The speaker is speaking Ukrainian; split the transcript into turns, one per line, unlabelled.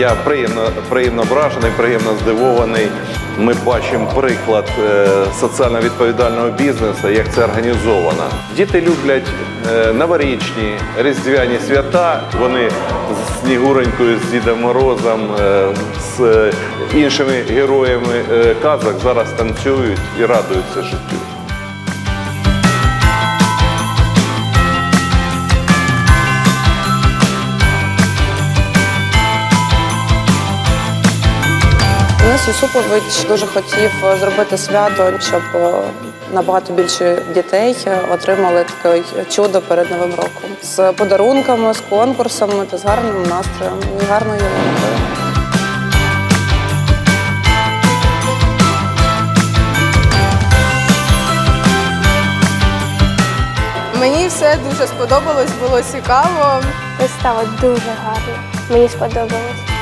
Я приємно, приємно вражений, приємно здивований. Ми бачимо приклад е, соціально відповідального бізнесу, як це організовано. Діти люблять е, новорічні, різдвяні свята. Вони з Снігуренькою, з Дідом Морозом, е, з іншими героями казок зараз танцюють і радуються життю.
Денис Юсупович дуже хотів е, зробити свято, щоб е, набагато більше дітей е, отримали таке чудо перед Новим роком з подарунками, з конкурсами та з гарним настроєм і гарною ялинкою.
Мені все дуже сподобалось, було цікаво.
Вистава дуже гарна. Мені сподобалось.